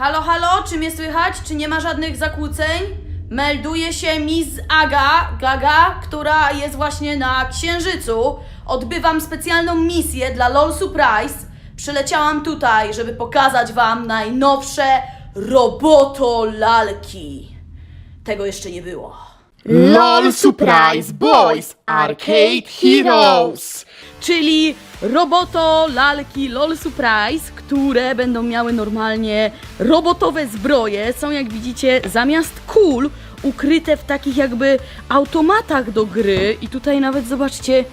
Halo, halo, czy mnie słychać? Czy nie ma żadnych zakłóceń? Melduje się Miss Aga, Gaga, która jest właśnie na Księżycu. Odbywam specjalną misję dla LOL Surprise. Przyleciałam tutaj, żeby pokazać wam najnowsze roboto-lalki. Tego jeszcze nie było. LOL Surprise Boys Arcade Heroes! Czyli roboto, lalki, LOL Surprise, które będą miały normalnie robotowe zbroje. Są jak widzicie zamiast kul ukryte w takich jakby automatach do gry. I tutaj nawet zobaczcie,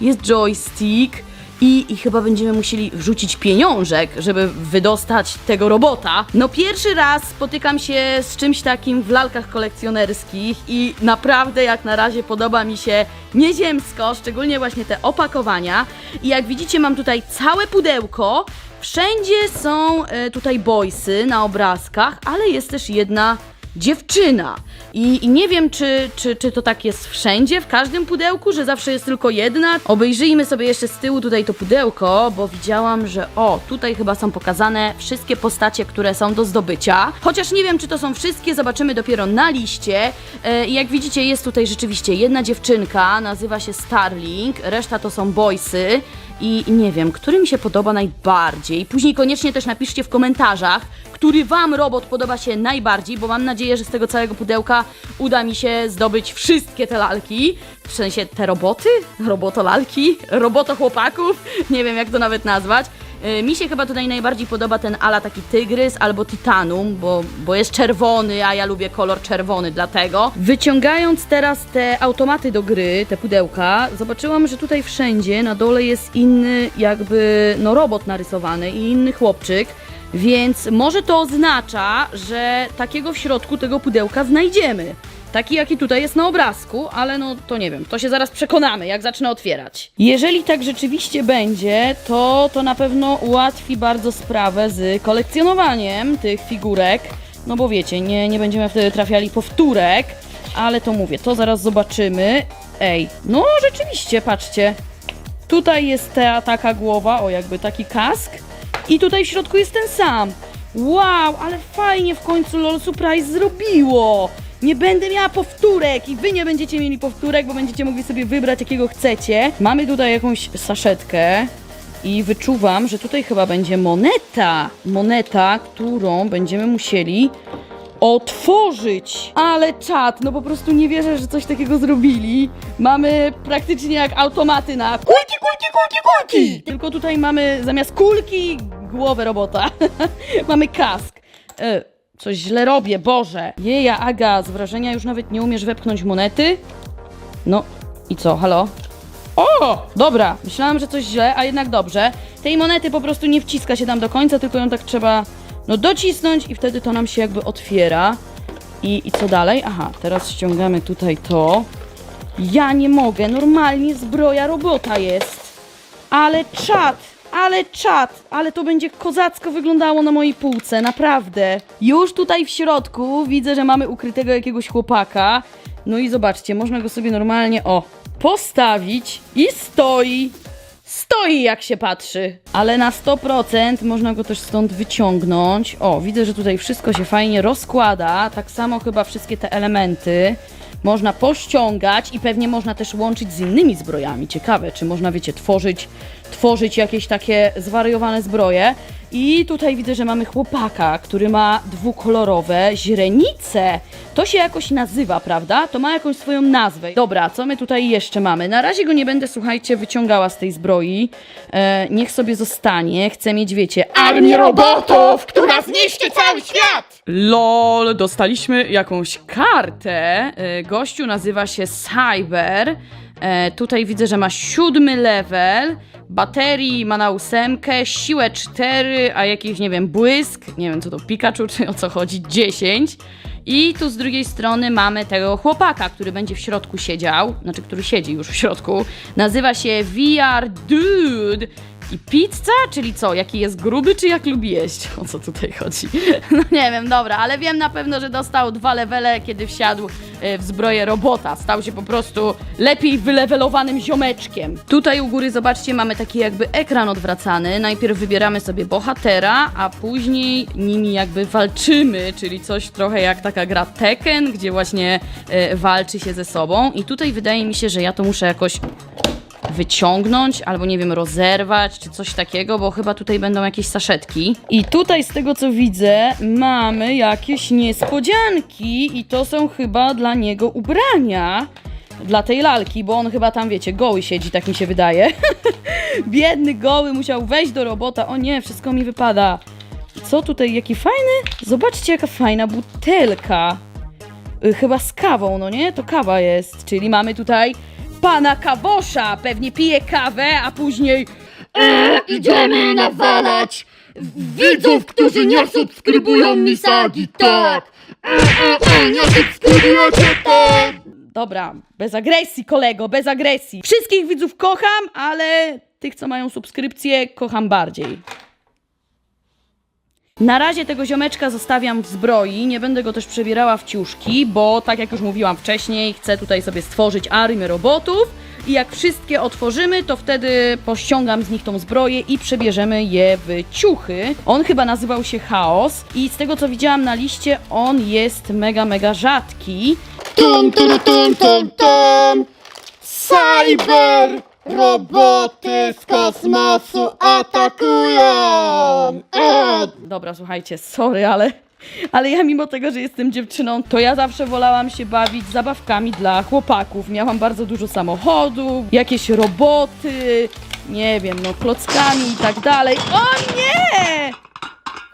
jest joystick. I, I chyba będziemy musieli wrzucić pieniążek, żeby wydostać tego robota. No pierwszy raz spotykam się z czymś takim w lalkach kolekcjonerskich i naprawdę jak na razie podoba mi się nieziemsko, szczególnie właśnie te opakowania. I jak widzicie mam tutaj całe pudełko, wszędzie są e, tutaj boysy na obrazkach, ale jest też jedna dziewczyna. I, I nie wiem, czy, czy, czy to tak jest wszędzie, w każdym pudełku, że zawsze jest tylko jedna. Obejrzyjmy sobie jeszcze z tyłu tutaj to pudełko, bo widziałam, że o, tutaj chyba są pokazane wszystkie postacie, które są do zdobycia. Chociaż nie wiem, czy to są wszystkie, zobaczymy dopiero na liście. E, I jak widzicie, jest tutaj rzeczywiście jedna dziewczynka, nazywa się Starling, reszta to są boysy. I nie wiem, który mi się podoba najbardziej. Później koniecznie też napiszcie w komentarzach, który Wam robot podoba się najbardziej, bo mam nadzieję, że z tego całego pudełka uda mi się zdobyć wszystkie te lalki. W sensie te roboty? Robotolalki? Robotochłopaków? Nie wiem, jak to nawet nazwać. Y, Mi się chyba tutaj najbardziej podoba ten ala taki tygrys albo titanum, bo, bo jest czerwony, a ja lubię kolor czerwony, dlatego. Wyciągając teraz te automaty do gry, te pudełka, zobaczyłam, że tutaj wszędzie na dole jest inny jakby no robot narysowany i inny chłopczyk. Więc może to oznacza, że takiego w środku tego pudełka znajdziemy. Taki, jaki tutaj jest na obrazku, ale no to nie wiem, to się zaraz przekonamy, jak zacznę otwierać. Jeżeli tak rzeczywiście będzie, to to na pewno ułatwi bardzo sprawę z kolekcjonowaniem tych figurek. No bo wiecie, nie, nie będziemy wtedy trafiali powtórek, ale to mówię, to zaraz zobaczymy. Ej, no rzeczywiście, patrzcie. Tutaj jest ta taka głowa, o jakby taki kask. I tutaj w środku jest ten sam. Wow, ale fajnie w końcu LOL Surprise zrobiło. Nie będę miała powtórek i wy nie będziecie mieli powtórek, bo będziecie mogli sobie wybrać jakiego chcecie. Mamy tutaj jakąś saszetkę i wyczuwam, że tutaj chyba będzie moneta. Moneta, którą będziemy musieli otworzyć. Ale czad, no po prostu nie wierzę, że coś takiego zrobili. Mamy praktycznie jak automaty na kulki, kulki, kulki, kulki. Tylko tutaj mamy zamiast kulki głowę robota. mamy kask. E, coś źle robię, Boże. Jeja, Aga, z wrażenia już nawet nie umiesz wepchnąć monety? No i co, halo? O, dobra, myślałam, że coś źle, a jednak dobrze. Tej monety po prostu nie wciska się tam do końca, tylko ją tak trzeba no docisnąć i wtedy to nam się jakby otwiera. I, I co dalej? Aha, teraz ściągamy tutaj to. Ja nie mogę, normalnie zbroja robota jest. Ale czad, ale czad, ale to będzie kozacko wyglądało na mojej półce, naprawdę. Już tutaj w środku widzę, że mamy ukrytego jakiegoś chłopaka. No i zobaczcie, można go sobie normalnie, o, postawić i stoi. Stoi jak się patrzy. Ale na 100% można go też stąd wyciągnąć. O, widzę, że tutaj wszystko się fajnie rozkłada. Tak samo chyba wszystkie te elementy można pościągać i pewnie można też łączyć z innymi zbrojami. Ciekawe, czy można, wiecie, tworzyć, tworzyć jakieś takie zwariowane zbroje. I tutaj widzę, że mamy chłopaka, który ma dwukolorowe źrenice. To się jakoś nazywa, prawda? To ma jakąś swoją nazwę. Dobra, co my tutaj jeszcze mamy? Na razie go nie będę, słuchajcie, wyciągała z tej zbroi. E, niech sobie zostanie. Chcę mieć, wiecie, Armię robotów, która zniszczy cały świat! LOL, dostaliśmy jakąś kartę. E, Gościu nazywa się Cyber. E, tutaj widzę, że ma siódmy level. Baterii ma na ósemkę, siłę 4, a jakiś, nie wiem, błysk, nie wiem co to, Pikachu czy o co chodzi, 10. I tu z drugiej strony mamy tego chłopaka, który będzie w środku siedział, znaczy który siedzi już w środku. Nazywa się VR Dude I pizza, czyli co? Jaki jest gruby, czy jak lubi jeść? O co tutaj chodzi? No nie wiem, dobra, ale wiem na pewno, że dostał dwa levele, kiedy wsiadł e, w zbroję robota. Stał się po prostu lepiej wylewelowanym ziomeczkiem. Tutaj u góry, zobaczcie, mamy taki jakby ekran odwracany. Najpierw wybieramy sobie bohatera, a później nimi jakby walczymy, czyli coś trochę jak taka gra Tekken, gdzie właśnie e, walczy się ze sobą. I tutaj wydaje mi się, że ja to muszę jakoś wyciągnąć, albo nie wiem, rozerwać, czy coś takiego, bo chyba tutaj będą jakieś saszetki. I tutaj z tego co widzę, mamy jakieś niespodzianki i to są chyba dla niego ubrania. Dla tej lalki, bo on chyba tam, wiecie, goły siedzi, tak mi się wydaje. Biedny goły musiał wejść do robota. O nie, wszystko mi wypada. Co tutaj, jaki fajny? Zobaczcie, jaka fajna butelka. Y, Chyba z kawą, no nie? To kawa jest, czyli mamy tutaj pana Kawosza. Pewnie pije kawę, a później E, idziemy nawalać widzów, którzy nie subskrybują Misagi, tak! E, e, e, tak! Dobra, bez agresji, kolego, bez agresji. Wszystkich widzów kocham, ale tych, co mają subskrypcję, kocham bardziej. Na razie tego ziomeczka zostawiam w zbroi, nie będę go też przebierała w ciuszki, bo tak jak już mówiłam wcześniej, chcę tutaj sobie stworzyć armię robotów i jak wszystkie otworzymy, to wtedy pościągam z nich tą zbroję i przebierzemy je w ciuchy. On chyba nazywał się Chaos i z tego co widziałam na liście, on jest mega, mega rzadki. Tum, tum, tum, tum, tum! Cyber! Roboty z kosmosu atakują! E, Dobra, słuchajcie, sorry, ale, ale ja mimo tego, że jestem dziewczyną, to ja zawsze wolałam się bawić zabawkami dla chłopaków. Miałam bardzo dużo samochodów, jakieś roboty, nie wiem, no klockami i tak dalej. O nie!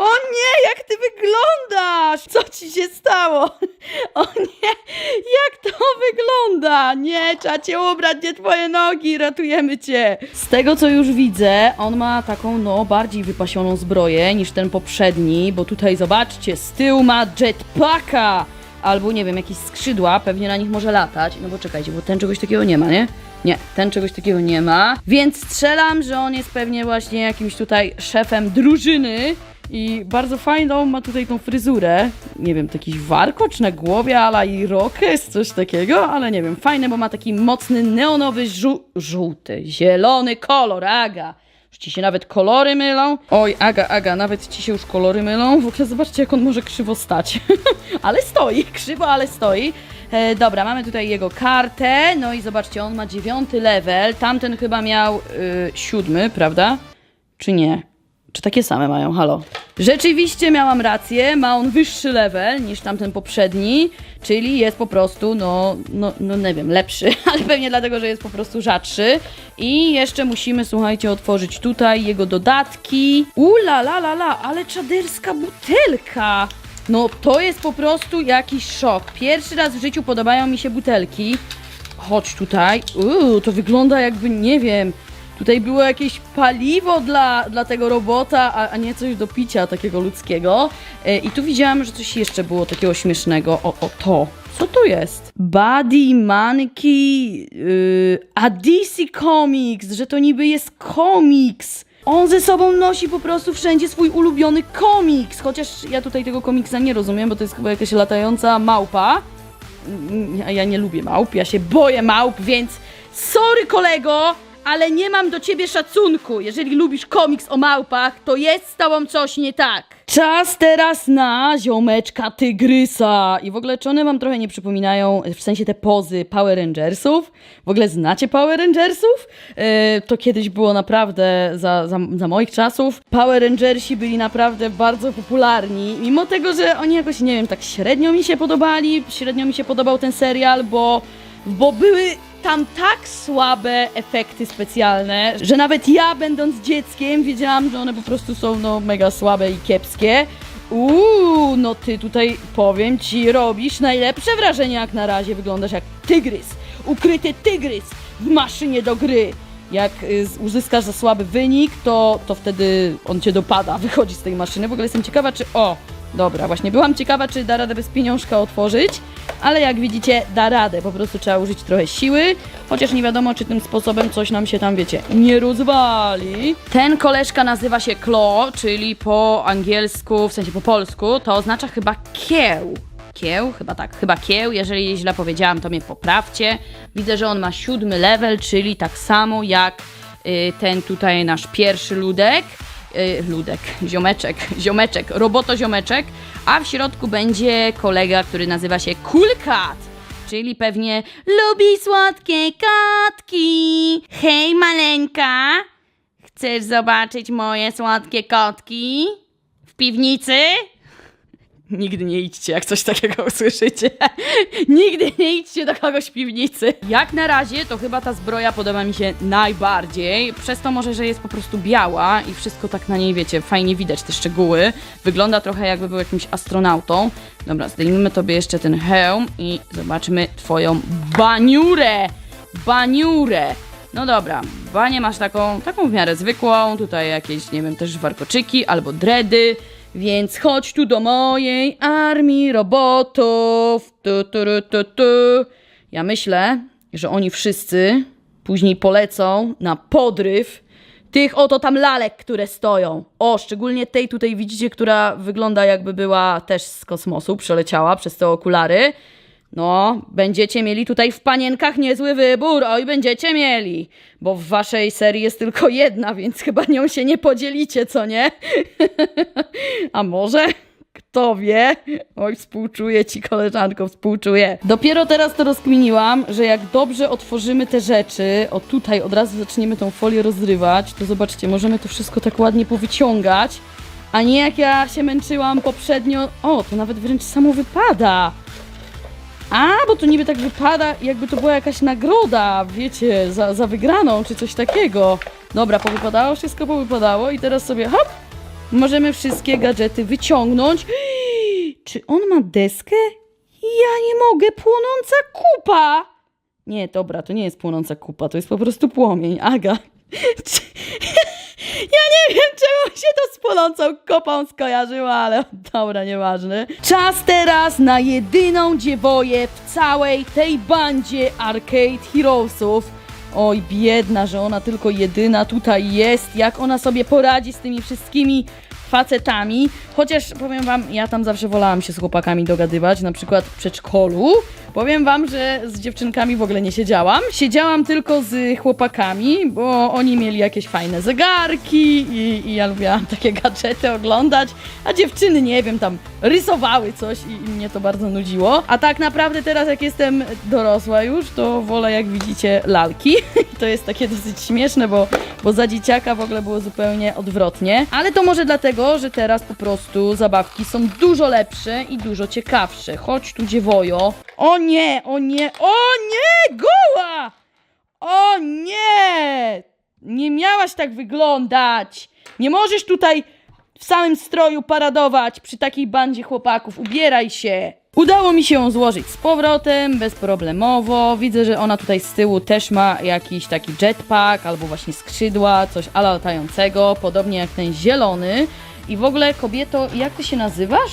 O nie, jak ty wyglądasz! Co ci się stało? O nie, jak to wygląda? Nie, trzeba cię ubrać, nie twoje nogi, ratujemy cię. Z tego co już widzę, on ma taką no bardziej wypasioną zbroję niż ten poprzedni, bo tutaj zobaczcie, z tyłu ma jetpacka! Albo nie wiem, jakieś skrzydła, pewnie na nich może latać. No bo czekajcie, bo ten czegoś takiego nie ma, nie? Nie, ten czegoś takiego nie ma. Więc strzelam, że on jest pewnie właśnie jakimś tutaj szefem drużyny. I bardzo fajną ma tutaj tą fryzurę. Nie wiem, to jakiś warkocz na głowie, ala i rokes, coś takiego, ale nie wiem. Fajne, bo ma taki mocny neonowy, żół- żółty, zielony kolor, aga. Już ci się nawet kolory mylą. Oj, Aga, Aga, nawet ci się już kolory mylą. W ogóle zobaczcie, jak on może krzywo stać. ale stoi, krzywo, ale stoi. E, dobra, mamy tutaj jego kartę. No i zobaczcie, on ma dziewiąty level. Tamten chyba miał y, siódmy, prawda? Czy nie? Czy takie same mają? Halo. Rzeczywiście miałam rację, ma on wyższy level niż tamten poprzedni, czyli jest po prostu, no, no, no nie wiem, lepszy, ale pewnie dlatego, że jest po prostu rzadszy. I jeszcze musimy, słuchajcie, otworzyć tutaj jego dodatki. Ula la la la, ale czaderska butelka! No to jest po prostu jakiś szok. Pierwszy raz w życiu podobają mi się butelki. Chodź tutaj. Uuu, to wygląda jakby, nie wiem, tutaj było jakieś paliwo dla, dla tego robota, a, a nie coś do picia takiego ludzkiego. E, I tu widziałam, że coś jeszcze było takiego śmiesznego. O, o to. Co to jest? Buddy, Monkey, yy, a DC Comics, że to niby jest komiks. On ze sobą nosi po prostu wszędzie swój ulubiony komiks. Chociaż ja tutaj tego komiksa nie rozumiem, bo to jest chyba jakaś latająca małpa. Mm, ja nie lubię małp, ja się boję małp, więc sorry kolego, ale nie mam do ciebie szacunku. Jeżeli lubisz komiks o małpach, to jest z tobą coś nie tak. Czas teraz na ziomeczka tygrysa. I w ogóle czy one wam trochę nie przypominają, w sensie te pozy Power Rangersów? W ogóle znacie Power Rangersów? Yy, to kiedyś było naprawdę za, za, za moich czasów. Power Rangersi byli naprawdę bardzo popularni. Mimo tego, że oni jakoś, nie wiem, tak średnio mi się podobali, średnio mi się podobał ten serial, bo, bo były tam tak słabe efekty specjalne, że nawet ja, będąc dzieckiem, wiedziałam, że one po prostu są no mega słabe i kiepskie. Uuu, no ty tutaj powiem ci, robisz najlepsze wrażenie jak na razie, wyglądasz jak tygrys, ukryty tygrys w maszynie do gry. Jak y, uzyskasz za słaby wynik, to, to wtedy on cię dopada, wychodzi z tej maszyny. W ogóle jestem ciekawa, czy... O, dobra, właśnie byłam ciekawa, czy da radę bez pieniążka otworzyć. Ale jak widzicie, da radę. Po prostu trzeba użyć trochę siły, chociaż nie wiadomo, czy tym sposobem coś nam się tam, wiecie, nie rozwali. Ten koleżka nazywa się Klo, czyli po angielsku, w sensie po polsku, to oznacza chyba kieł. Kieł? Chyba tak, chyba kieł. Jeżeli źle powiedziałam, to mnie poprawcie. Widzę, że on ma siódmy level, czyli tak samo jak y, ten tutaj nasz pierwszy ludek. Y, ludek, ziomeczek, ziomeczek, roboto-ziomeczek. A w środku będzie kolega, który nazywa się Kulkat. Czyli pewnie lubi słodkie kotki. Hej, maleńka! Chcesz zobaczyć moje słodkie kotki? W piwnicy? Nigdy nie idźcie, jak coś takiego usłyszycie. Nigdy nie idźcie do kogoś piwnicy. Jak na razie, to chyba ta zbroja podoba mi się najbardziej. Przez to może, że jest po prostu biała i wszystko tak na niej, wiecie, fajnie widać te szczegóły. Wygląda trochę jakby był jakimś astronautą. Dobra, zdejmijmy tobie jeszcze ten hełm i zobaczmy twoją baniurę. Baniurę. No dobra, banię masz taką, taką w miarę zwykłą, tutaj jakieś, nie wiem, też warkoczyki albo dredy, więc chodź tu do mojej armii robotów. Tu, tu, tu, tu. Ja myślę, że oni wszyscy później polecą na podryw tych oto tam lalek, które stoją. O, szczególnie tej tutaj widzicie, która wygląda jakby była też z kosmosu, przeleciała przez te okulary. No, będziecie mieli tutaj w panienkach niezły wybór, oj, będziecie mieli. Bo w waszej serii jest tylko jedna, więc chyba nią się nie podzielicie, co nie? A może? Kto wie? Oj, współczuję ci, koleżanko, współczuję. Dopiero teraz to rozkminiłam, że jak dobrze otworzymy te rzeczy, o tutaj od razu zaczniemy tą folię rozrywać, to zobaczcie, możemy to wszystko tak ładnie powyciągać, a nie jak ja się męczyłam poprzednio. O, to nawet wręcz samo wypada. A, bo to niby tak wypada, jakby to była jakaś nagroda, wiecie, za, za wygraną, czy coś takiego. Dobra, powypadało, wszystko powypadało i teraz sobie hop, możemy wszystkie gadżety wyciągnąć. Czy on ma deskę? Ja nie mogę, płonąca kupa! Nie, dobra, to nie jest płonąca kupa, to jest po prostu płomień. Aga. Ja nie wiem, czemu się to z płonącą kopą skojarzyło, ale dobra, nieważne. Czas teraz na jedyną dziewoję w całej tej bandzie Arcade Heroesów. Oj, biedna, że ona tylko jedyna tutaj jest. Jak ona sobie poradzi z tymi wszystkimi facetami. Chociaż powiem wam, ja tam zawsze wolałam się z chłopakami dogadywać, na przykład w przedszkolu. Powiem wam, że z dziewczynkami w ogóle nie siedziałam. Siedziałam tylko z chłopakami, bo oni mieli jakieś fajne zegarki i, i ja lubiłam takie gadżety oglądać, a dziewczyny, nie wiem, tam rysowały coś i, i mnie to bardzo nudziło. A tak naprawdę teraz, jak jestem dorosła już, to wolę, jak widzicie, lalki. To jest takie dosyć śmieszne, bo, bo za dzieciaka w ogóle było zupełnie odwrotnie. Ale to może dlatego, że teraz po prostu zabawki są dużo lepsze i dużo ciekawsze. Chodź tu, dziewojo. O nie, o nie, o nie, goła! O nie! Nie miałaś tak wyglądać! Nie możesz tutaj w samym stroju paradować przy takiej bandzie chłopaków. Ubieraj się! Udało mi się ją złożyć z powrotem, bezproblemowo. Widzę, że ona tutaj z tyłu też ma jakiś taki jetpack albo właśnie skrzydła, coś ala latającego, podobnie jak ten zielony. I w ogóle, kobieto, jak ty się nazywasz?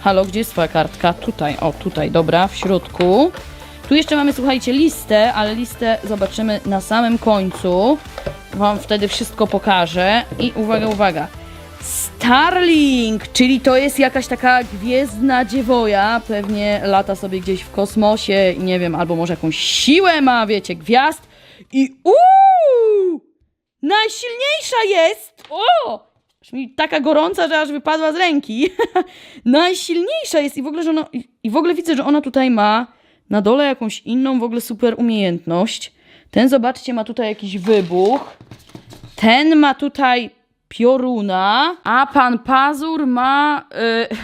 Halo, gdzie jest twoja kartka? Tutaj, o tutaj, dobra, w środku. Tu jeszcze mamy, słuchajcie, listę, ale listę zobaczymy na samym końcu. Wam wtedy wszystko pokażę. I uwaga, uwaga. Starlink, czyli to jest jakaś taka gwiezdna dziewoja, pewnie lata sobie gdzieś w kosmosie nie wiem, albo może jakąś siłę ma, wiecie, gwiazd. I uuu! Najsilniejsza jest! O! Mi taka gorąca, że aż wypadła z ręki. Najsilniejsza jest i w ogóle, że ona, i- w ogóle widzę, że ona tutaj ma na dole jakąś inną w ogóle super umiejętność. Ten, zobaczcie, ma tutaj jakiś wybuch. Ten ma tutaj pioruna, a pan Pazur ma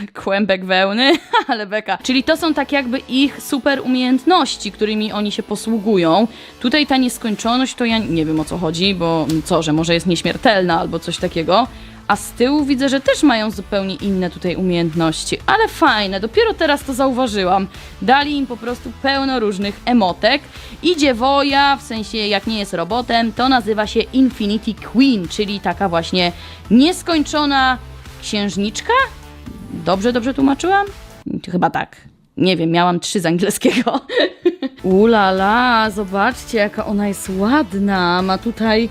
y, kłębek wełny, ale beka. Czyli to są tak jakby ich super umiejętności, którymi oni się posługują. Tutaj ta nieskończoność to ja nie wiem o co chodzi, bo co, że może jest nieśmiertelna albo coś takiego. A z tyłu widzę, że też mają zupełnie inne tutaj umiejętności, ale fajne, dopiero teraz to zauważyłam. Dali im po prostu pełno różnych emotek i dziewoja, w sensie jak nie jest robotem, to nazywa się Infinity Queen, czyli taka właśnie nieskończona księżniczka? Dobrze, dobrze tłumaczyłam? Chyba tak. Nie wiem, miałam trzy z angielskiego. Ulala, zobaczcie jaka ona jest ładna. Ma tutaj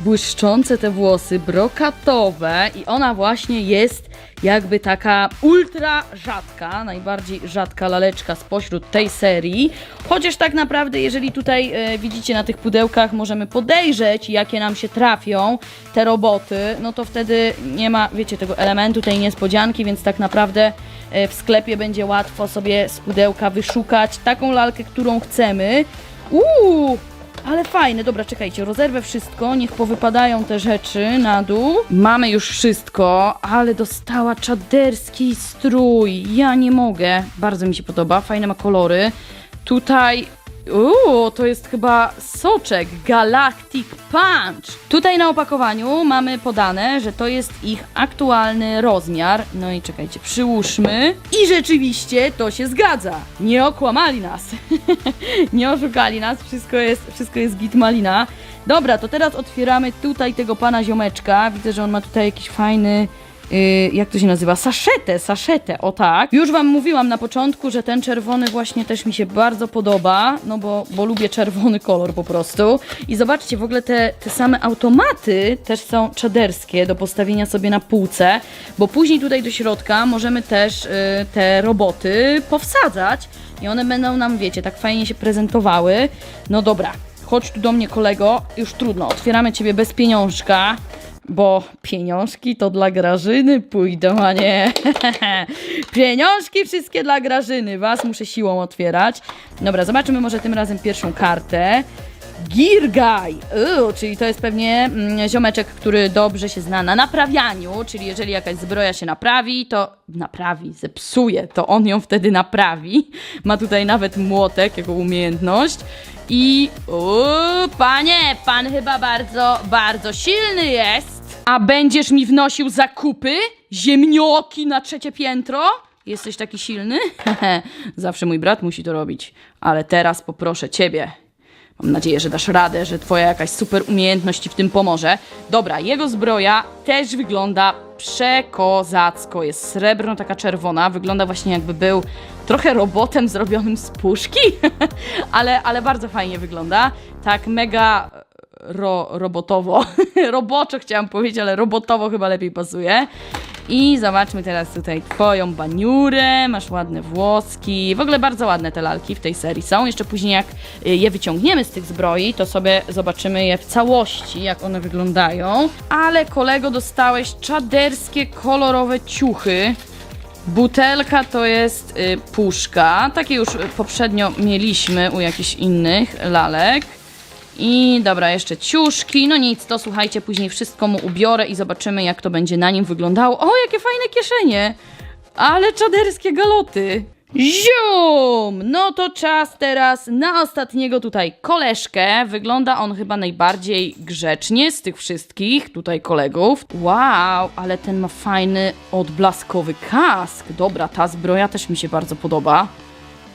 błyszczące te włosy, brokatowe i ona właśnie jest jakby taka ultra rzadka, najbardziej rzadka laleczka spośród tej serii. Chociaż tak naprawdę, jeżeli tutaj e, widzicie na tych pudełkach, możemy podejrzeć, jakie nam się trafią te roboty, no to wtedy nie ma, wiecie, tego elementu, tej niespodzianki, więc tak naprawdę e, w sklepie będzie łatwo sobie z pudełka wyszukać taką lalkę, którą chcemy. Uuu! Ale fajne, dobra, czekajcie, rozerwę wszystko, niech powypadają te rzeczy na dół. Mamy już wszystko, ale dostała czaderski strój. Ja nie mogę, bardzo mi się podoba, fajne ma kolory. Tutaj, uuu, to jest chyba soczek Galactic Punch. Tutaj na opakowaniu mamy podane, że to jest ich aktualny rozmiar. No i czekajcie, przyłóżmy. I rzeczywiście to się zgadza. Nie okłamali nas. nie oszukali nas, wszystko jest, wszystko jest git malina. Dobra, to teraz otwieramy tutaj tego pana ziomeczka. Widzę, że on ma tutaj jakiś fajny. Yy, jak to się nazywa? Saszetę, saszetę, o tak. Już wam mówiłam na początku, że ten czerwony właśnie też mi się bardzo podoba, no bo, bo lubię czerwony kolor po prostu. I zobaczcie, w ogóle te, te same automaty też są czaderskie do postawienia sobie na półce, bo później tutaj do środka możemy też yy, te roboty powsadzać i one będą nam, wiecie, tak fajnie się prezentowały. No dobra, chodź tu do mnie kolego, już trudno, otwieramy ciebie bez pieniążka. Bo pieniążki to dla Grażyny pójdą, a nie. pieniążki wszystkie dla Grażyny. Was muszę siłą otwierać. Dobra, zobaczymy może tym razem pierwszą kartę. Girgaj, Uuu, czyli to jest pewnie mm, ziomeczek, który dobrze się zna na naprawianiu, czyli jeżeli jakaś zbroja się naprawi, to naprawi, zepsuje, to on ją wtedy naprawi. Ma tutaj nawet młotek jako umiejętność. I uuu, panie, pan chyba bardzo, bardzo silny jest. A będziesz mi wnosił zakupy? Ziemnioki na trzecie piętro? Jesteś taki silny? Zawsze mój brat musi to robić, ale teraz poproszę ciebie. Mam nadzieję, że dasz radę, że twoja jakaś super umiejętność ci w tym pomoże. Dobra, jego zbroja też wygląda przekozacko. Jest srebrno, taka czerwona. Wygląda właśnie jakby był trochę robotem zrobionym z puszki, ale, ale bardzo fajnie wygląda. Tak mega ro, robotowo, roboczo chciałam powiedzieć, ale robotowo chyba lepiej pasuje. I zobaczmy teraz tutaj twoją baniurę, masz ładne włoski, w ogóle bardzo ładne te lalki w tej serii są. Jeszcze później jak y, je wyciągniemy z tych zbroi, to sobie zobaczymy je w całości, jak one wyglądają. Ale kolego dostałeś czaderskie, kolorowe ciuchy. Butelka to jest y, puszka, takie już poprzednio mieliśmy u jakichś innych lalek. I dobra, jeszcze ciuszki. No nic, to słuchajcie, później wszystko mu ubiorę i zobaczymy, jak to będzie na nim wyglądało. O, jakie fajne kieszenie! Ale czaderskie galoty! Zium! No to czas teraz na ostatniego tutaj koleżkę. Wygląda on chyba najbardziej grzecznie z tych wszystkich tutaj kolegów. Wow, ale ten ma fajny odblaskowy kask. Dobra, ta zbroja też mi się bardzo podoba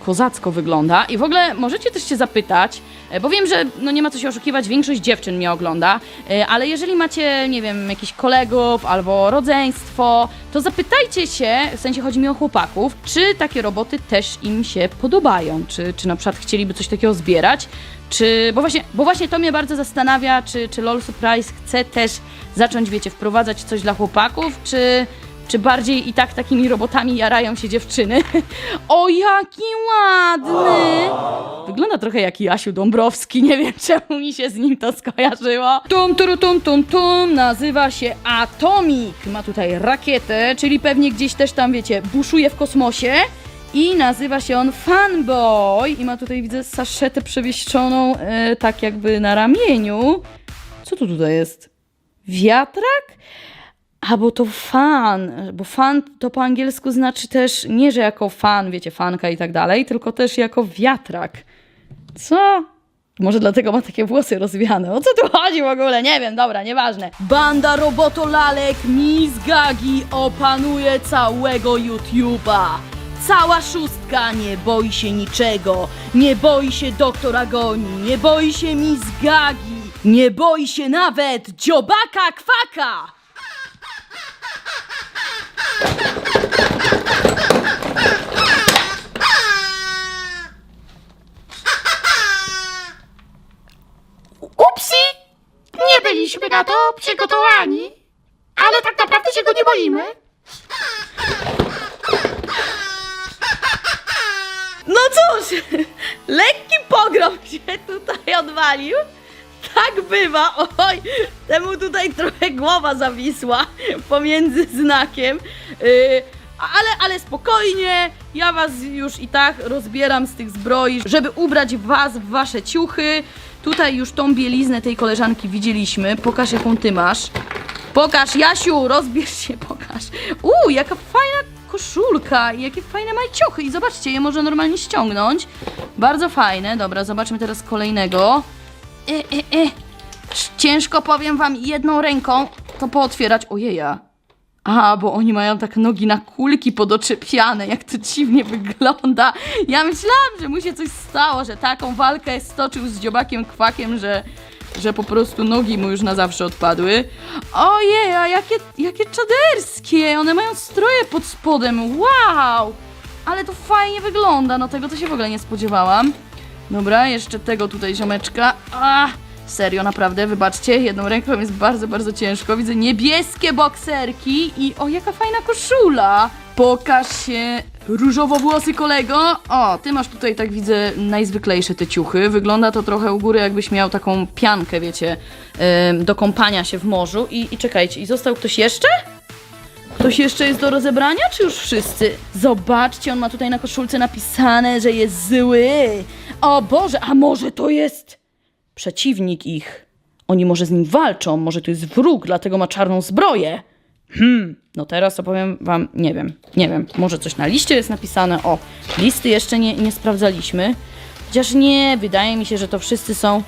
kozacko wygląda. I w ogóle możecie też się zapytać, e, bo wiem, że no nie ma co się oszukiwać, większość dziewczyn mnie ogląda, e, ale jeżeli macie, nie wiem, jakichś kolegów albo rodzeństwo, to zapytajcie się, w sensie chodzi mi o chłopaków, czy takie roboty też im się podobają, czy, czy na przykład chcieliby coś takiego zbierać, czy, bo właśnie, bo właśnie to mnie bardzo zastanawia, czy, czy LOL Surprise chce też zacząć, wiecie, wprowadzać coś dla chłopaków, czy, czy bardziej i tak takimi robotami jarają się dziewczyny? O, jaki ładny! Wygląda trochę jak Jasiu Dąbrowski, nie wiem czemu mi się z nim to skojarzyło. Tum, turu, tum, tum, tum, nazywa się Atomic. Ma tutaj rakietę, czyli pewnie gdzieś też tam, wiecie, buszuje w kosmosie. I nazywa się on Fanboy i ma tutaj, widzę, saszetę przewieszczoną e, tak jakby na ramieniu. Co to tutaj jest? Wiatrak? A bo to fan, bo fan to po angielsku znaczy też nie, że jako fan, wiecie, fanka i tak dalej, tylko też jako wiatrak. Co? Może dlatego ma takie włosy rozwiane. O co tu chodzi w ogóle? Nie wiem, dobra, nieważne. Banda robotolalek Miss Gagi opanuje całego YouTube'a. Cała szóstka nie boi się niczego. Nie boi się doktor Agoni, nie boi się Miss Gagi, nie boi się nawet dziobaka kwaka. byliśmy na to przygotowani, ale tak naprawdę się go nie boimy. No cóż, lekki pogrom się tutaj odwalił. Tak bywa. Oj, temu tutaj trochę głowa zawisła pomiędzy znakiem. Y, ale, ale spokojnie, ja was już i tak rozbieram z tych zbroi, żeby ubrać was w wasze ciuchy. Tutaj już tą bieliznę tej koleżanki widzieliśmy. Pokaż jaką ty masz. Pokaż, Jasiu, rozbierz się, pokaż. Uuu, jaka fajna koszulka i jakie fajne majciuchy. I zobaczcie, je może normalnie ściągnąć. Bardzo fajne. Dobra, zobaczmy teraz kolejnego. E, e, e. Ciężko powiem wam jedną ręką to pootwierać. Ojeja. A, bo oni mają tak nogi na kulki podoczepiane, jak to dziwnie wygląda. Ja myślałam, że mu się coś stało, że taką walkę stoczył z dziobakiem kwakiem, że, że po prostu nogi mu już na zawsze odpadły. Ojej, a jakie, jakie czaderskie! One mają stroje pod spodem, wow! Ale to fajnie wygląda, no tego to się w ogóle nie spodziewałam. Dobra, jeszcze tego tutaj ziomeczka. Serio, naprawdę, wybaczcie, jedną ręką jest bardzo, bardzo ciężko. Widzę niebieskie bokserki i o, jaka fajna koszula. Pokaż się, różowo-włosy kolego. O, ty masz tutaj, tak widzę, najzwyklejsze te ciuchy. Wygląda to trochę u góry, jakbyś miał taką piankę, wiecie, em, do kąpania się w morzu. I, I czekajcie, i został ktoś jeszcze? Ktoś jeszcze jest do rozebrania, czy już wszyscy? Zobaczcie, on ma tutaj na koszulce napisane, że jest zły. O Boże, a może to jest przeciwnik ich? Oni może z nim walczą, może to jest wróg, dlatego ma czarną zbroję. Hmm, no teraz opowiem wam, nie wiem, nie wiem, może coś na liście jest napisane. O, listy jeszcze nie, nie sprawdzaliśmy. Chociaż nie, wydaje mi się, że to wszyscy są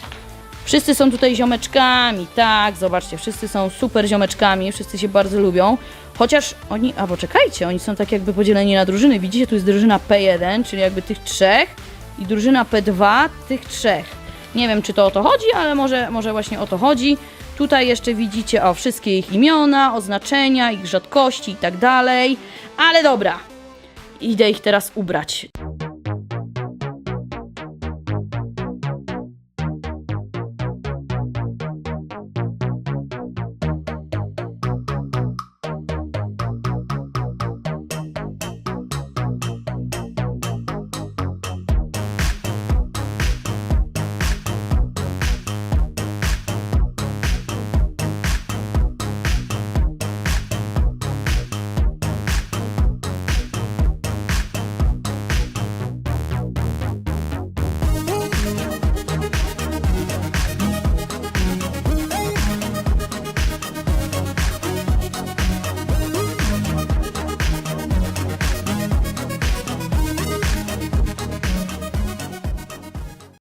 Wszyscy są tutaj ziomeczkami, tak, zobaczcie, wszyscy są super ziomeczkami, wszyscy się bardzo lubią. Chociaż oni, a poczekajcie, oni są tak jakby podzieleni na drużyny. Widzicie, tu jest drużyna P1, czyli jakby tych trzech i drużyna P2 tych trzech. Nie wiem, czy to o to chodzi, ale może, może właśnie o to chodzi. Tutaj jeszcze widzicie, o, wszystkie ich imiona, oznaczenia, ich rzadkości i tak dalej. Ale dobra, idę ich teraz ubrać.